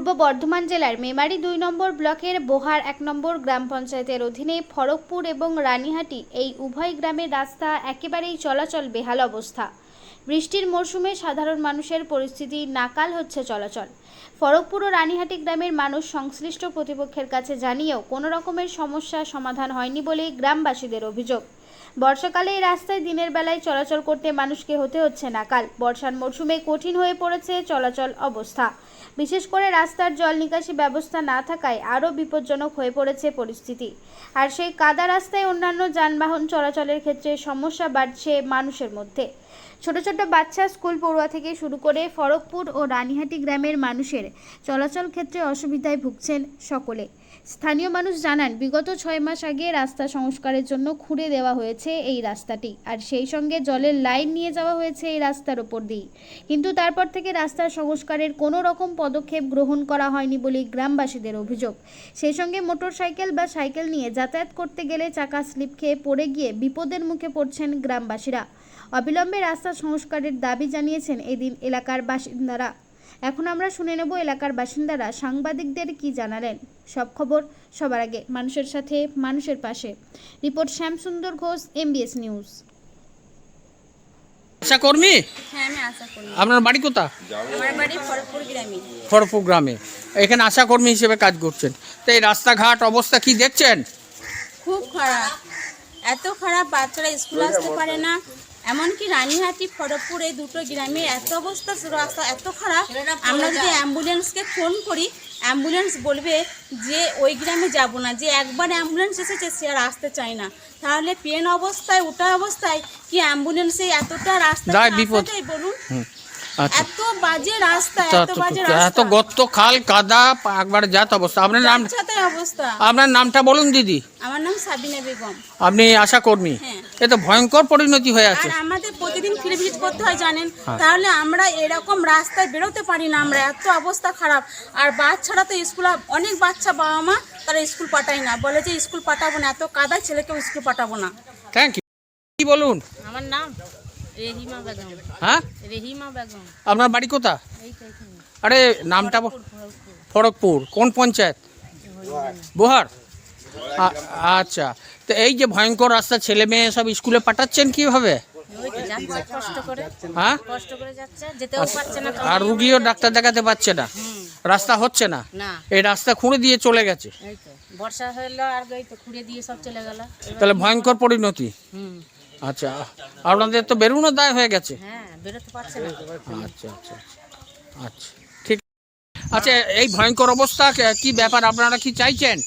পূর্ব বর্ধমান জেলার মেমারি দুই নম্বর ব্লকের বোহার এক নম্বর গ্রাম পঞ্চায়েতের অধীনে ফরকপুর এবং রানীহাটি এই উভয় গ্রামের রাস্তা একেবারেই চলাচল বেহাল অবস্থা। বৃষ্টির মরশুমে সাধারণ মানুষের পরিস্থিতি নাকাল হচ্ছে চলাচল। ফরকপুর ও রানীহাটি গ্রামের মানুষ সংশ্লিষ্ট প্রতিপক্ষের কাছে জানিয়েও কোনো রকমের সমস্যা সমাধান হয়নি বলে গ্রামবাসীদের অভিযোগ। বর্ষাকালে এই রাস্তায় দিনের বেলায় চলাচল করতে মানুষকে হতে হচ্ছে নাকাল বর্ষার মরশুমে কঠিন হয়ে পড়েছে চলাচল অবস্থা। বিশেষ করে রাস্তার জল নিকাশি ব্যবস্থা না থাকায় আরও বিপজ্জনক হয়ে পড়েছে পরিস্থিতি। আর সেই কাদা রাস্তায় অন্যান্য যানবাহন চলাচলের ক্ষেত্রে সমস্যা বাড়ছে মানুষের মধ্যে। ছোট ছোট বাচ্চা স্কুল পড়ুয়া থেকে শুরু করে ফরকপুর ও রানীহাটি গ্রামের মানুষের চলাচল ক্ষেত্রে অসুবিধায় ভুগছেন সকলে। স্থানীয় মানুষ জানান, বিগত ছয় মাস আগে রাস্তা সংস্কারের জন্য খুঁড়ে দেওয়া হয়েছে এই রাস্তাটি আর সেই সঙ্গে জলের লাইন নিয়ে যাওয়া হয়েছে এই রাস্তার ওপর দিয়েই। কিন্তু তারপর থেকে রাস্তার সংস্কারের কোনো রকম পদক্ষেপ গ্রহণ করা হয়নি বলে গ্রামবাসীদের অভিযোগ। সেই সঙ্গে মোটর সাইকেল বা সাইকেল নিয়ে যাতায়াত করতে গেলে চাকা স্লিপ খেয়ে পড়ে গিয়ে বিপদের মুখে পড়ছেন গ্রামবাসীরা। অবিলম্বে রাস্তা সংস্কারের দাবি জানিয়েছেন এদিন এলাকার বাসিন্দারা। এখন আমরা শুনে নেব এলাকার বাসিন্দারা সাংবাদিকদের কি জানালেন। সব খবর সবার আগে মানুষের সাথে মানুষের পাশে। Report Shyamsundar Ghosh MBS news আশা কর্মী হ্যাঁ আমি আশা করি আপনার বাড়ি কোথা আমার বাড়ি খড়গপুর গ্রামে। খড়পুর গ্রামে। এখানে আশা কর্মী হিসেবে কাজ করছেন। তো এই রাস্তাঘাট অবস্থা কি দেখছেন? খুব খারাপ। এত খারাপ বাচ্চারা স্কুল আসতে পারে না। এমনকি রানীহাটি খড়গপুর এই দুটো গ্রামে এত অবস্থা রাস্তা এত খারাপ। আমরা যদি অ্যাম্বুলেন্সকে ফোন করি অ্যাম্বুলেন্স বলবে যে ওই গ্রামে যাব না যে একবার অ্যাম্বুলেন্স এসেছে সে আর আসতে চায় না। তাহলে পেন অবস্থায় ওটা অবস্থায় কি অ্যাম্বুলেন্সে এতটা রাস্তা যায় বলুন? এত বাজে রাস্তা এত গর্ত খাল কাদা একবার যাত অবস্থা। আপনার নাম অবস্থা। আপনার নামটা বলুন দিদি। আমার নাম সাবিনা বেগম। আপনি আশা কর্মী। হ্যাঁ। এ তো ভয়ঙ্কর পরিণতি হয়ে আছে। আর আমাদের প্রতিদিন ফিরে ভিজিট করতে হয় জানেন? হ্যাঁ। তাহলে আমরা এরকম রাস্তায় বেরোতে পারি না আমরা এত অবস্থা খারাপ। আর বাচ্চারা তো স্কুল অনেক বাচ্চা বাবা মা তারা স্কুল পাঠায় না। বলে যে স্কুল পাঠাবো না এত কাদায় ছেলেকেও স্কুল পাঠাবো না। থ্যাংক ইউ কি বলুন? আমার নাম রেহিমা বেগম। হ্যাঁ? রেহিমা বেগম। আপনার বাড়ি কোথা আরে নামটা খড়গপুর কোন পঞ্চায়েত? বোহার। আচ্ছা। তো এই যে ভয়ঙ্কর রাস্তা ছেলে মেয়ে সব স্কুলে পাঠাচ্ছেন কীভাবে? হ্যাঁ? পারছে না আর রুগীও ডাক্তার দেখাতে পাচ্ছে না। রাস্তা হচ্ছে না। এই রাস্তা খুঁড়ে দিয়ে চলে গেছে। বর্ষা হলো আর খুঁড়ে দিয়ে সব চলে গেল। তাহলে ভয়ঙ্কর পরিণতি। আচ্ছা আপনাদের তো বেরোনো দায় হয়ে গেছে। হ্যাঁ বেরোতে পারছে না। আচ্ছা আচ্ছা আচ্ছা। ঠিক। আচ্ছা এই ভয়ঙ্কর অবস্থা কে- ব্যাপার? আপনারা কি চাইছেন?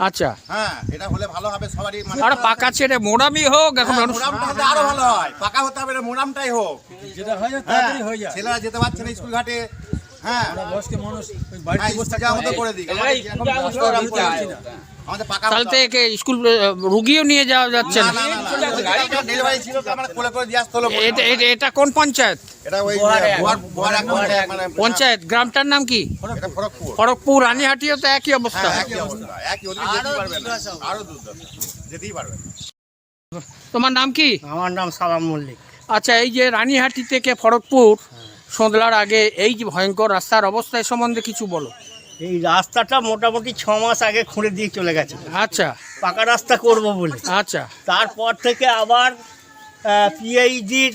আচ্ছা। হ্যাঁ এটা হলে ভালো হবে সবারই মানে আর পাকা ছেড়ে মোড়ামি হোক এখন হ্যাঁ, আরও ভালো হয়। পাকা হতে হবে না মোরামটাই হোক। যেটা হয় হ্যাঁ, তাড়াতাড়ি হয়ে যায় ছেলেরা যেতে পারছে না স্কুল ঘাটে হ্যাঁ বয়স্ক মানুষ হ্যাঁ, বাড়িতে বসে হয়। আমাদের করে। আমাদের পাকা তাহলে তো একে স্কুল রুগীও নিয়ে যাওয়া যাচ্ছে না, না না, না, না, ডেলিভারি ছিল আমরা কোলে করে দিয়ে আসতে হলো এটা কোন পঞ্চায়েত এটা ওই পঞ্চায়েত, মানে পঞ্চায়েত গ্রামটার নাম কি খড়গপুর খড়গপুর রানীহাটিও তো একই অবস্থা হ্যাঁ, একই অবস্থা একই ওদিকে যেতেই পারবে না আরও দূর যেতেই পারবে তোমার নাম কি আমার নাম সালাম মল্লিক আচ্ছা এই যে রানীহাটি থেকে খড়গপুর সন্ধ্যার আগে এই যে ভয়ঙ্কর রাস্তার অবস্থা এ সম্বন্ধে কিছু বলো। এই রাস্তাটা মোটামুটি ছ মাস আগে খুঁড়ে দিয়ে চলে গেছে। আচ্ছা। পাকা রাস্তা করব বলে। আচ্ছা। তারপর থেকে আবার পিএইচডির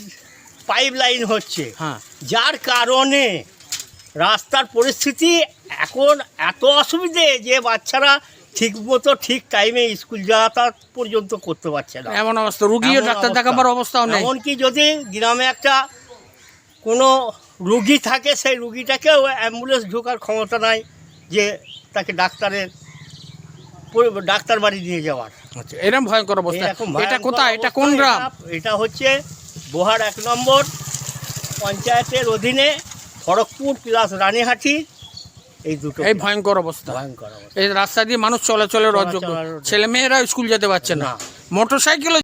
পাইপ লাইন হচ্ছে। হ্যাঁ। যার কারণে রাস্তার পরিস্থিতি এখন এত অসুবিধে যে বাচ্চারা ঠিক মতো ঠিক টাইমে স্কুল যাতায়াত পর্যন্ত করতে পারছে না। এমন অবস্থা। রুগীও ডাক্তার। দেখাবার অবস্থাও নেই। এমনকি যদি গ্রামে একটা কোনো রুগী থাকে সেই রুগীটাকেও অ্যাম্বুলেন্স ঢোকার ক্ষমতা নাই যে তাকে ডাক্তারের ডাক্তার বাড়ি নিয়ে যাওয়ার। আচ্ছা এরকম ভয়ঙ্কর অবস্থা। এটা কোথায়? এটা কোন গ্রাম? এটা- হচ্ছে বোহার এক নম্বর পঞ্চায়েতের অধীনে খড়গপুর প্লাস রানীহাটি এই দুটো এই ভয়ঙ্কর অবস্থা। ভয়ঙ্কর অবস্থা। এই রাস্তা দিয়ে মানুষ চলাচলের অযোগ্য। চলাচলের- ছেলে মেয়েরা স্কুল যেতে পারছে না। না। মোটর সাইকেলও